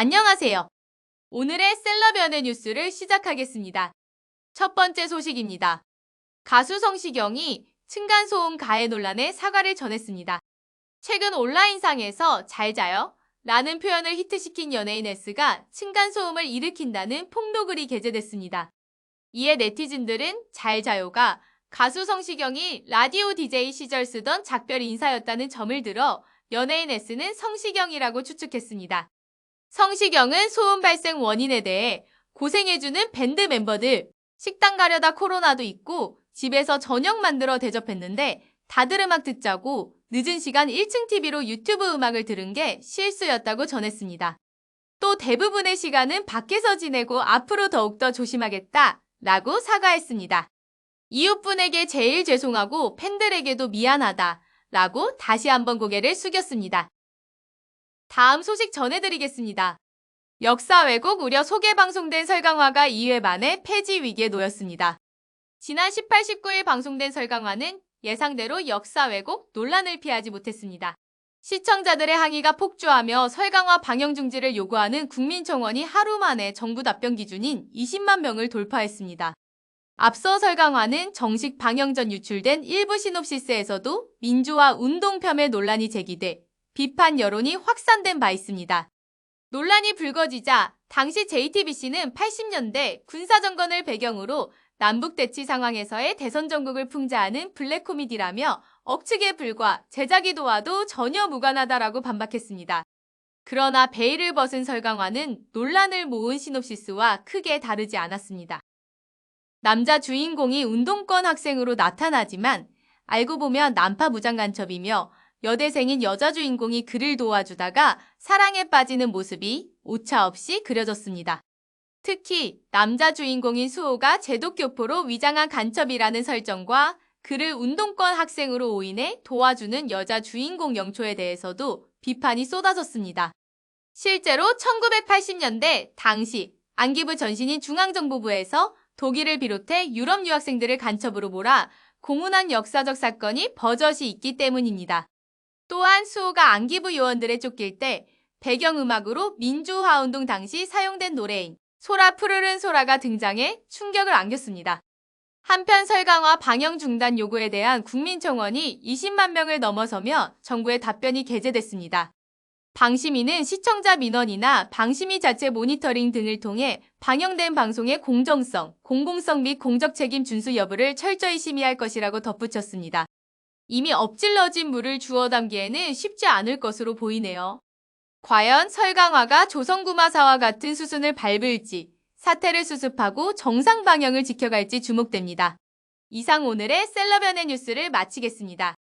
안녕하세요. 오늘의 셀럽 연예 뉴스를 시작하겠습니다. 첫 번째 소식입니다. 가수 성시경이 층간소음 가해 논란에 사과를 전했습니다. 최근 온라인상에서 잘 자요? 라는 표현을 히트시킨 연예인 S가 층간소음을 일으킨다는 폭로글이 게재됐습니다. 이에 네티즌들은 잘 자요가 가수 성시경이 라디오 DJ 시절 쓰던 작별 인사였다는 점을 들어 연예인 S는 성시경이라고 추측했습니다. 성시경은 소음 발생 원인에 대해 고생해주는 밴드 멤버들, 식당 가려다 코로나도 있고 집에서 저녁 만들어 대접했는데 다들 음악 듣자고 늦은 시간 1층 TV로 유튜브 음악을 들은 게 실수였다고 전했습니다. 또 대부분의 시간은 밖에서 지내고 앞으로 더욱더 조심하겠다 라고 사과했습니다. 이웃분에게 제일 죄송하고 팬들에게도 미안하다 라고 다시 한번 고개를 숙였습니다. 다음 소식 전해드리겠습니다. 역사 왜곡 우려 소개 방송된 설강화가 2회 만에 폐지 위기에 놓였습니다. 지난 18, 19일 방송된 설강화는 예상대로 역사 왜곡 논란을 피하지 못했습니다. 시청자들의 항의가 폭주하며 설강화 방영 중지를 요구하는 국민청원이 하루 만에 정부 답변 기준인 20만 명을 돌파했습니다. 앞서 설강화는 정식 방영 전 유출된 일부 시놉시스에서도 민주화 운동 폄훼 논란이 제기돼 비판 여론이 확산된 바 있습니다. 논란이 불거지자 당시 JTBC는 80년대 군사정권을 배경으로 남북대치 상황에서의 대선 전국을 풍자하는 블랙 코미디라며 억측에 불과 제작 의도와도 전혀 무관하다라고 반박했습니다. 그러나 베일을 벗은 설강화는 논란을 모은 시놉시스와 크게 다르지 않았습니다. 남자 주인공이 운동권 학생으로 나타나지만 알고 보면 난파 무장 간첩이며 여대생인 여자 주인공이 그를 도와주다가 사랑에 빠지는 모습이 오차 없이 그려졌습니다. 특히 남자 주인공인 수호가 제독교포로 위장한 간첩이라는 설정과 그를 운동권 학생으로 오인해 도와주는 여자 주인공 영초에 대해서도 비판이 쏟아졌습니다. 실제로 1980년대 당시 안기부 전신인 중앙정보부에서 독일을 비롯해 유럽 유학생들을 간첩으로 몰아 공훈한 역사적 사건이 버젓이 있기 때문입니다. 또한 수호가 안기부 요원들에 쫓길 때 배경음악으로 민주화 운동 당시 사용된 노래인 소라 푸르른 소라가 등장해 충격을 안겼습니다. 한편 설강화 방영 중단 요구에 대한 국민청원이 20만 명을 넘어서며 정부의 답변이 게재됐습니다. 방심위는 시청자 민원이나 방심위 자체 모니터링 등을 통해 방영된 방송의 공정성, 공공성 및 공적 책임 준수 여부를 철저히 심의할 것이라고 덧붙였습니다. 이미 엎질러진 물을 주워 담기에는 쉽지 않을 것으로 보이네요. 과연 설강화가 조선구마사와 같은 수순을 밟을지 사태를 수습하고 정상 방향을 지켜갈지 주목됩니다. 이상 오늘의 셀럽연의 뉴스를 마치겠습니다.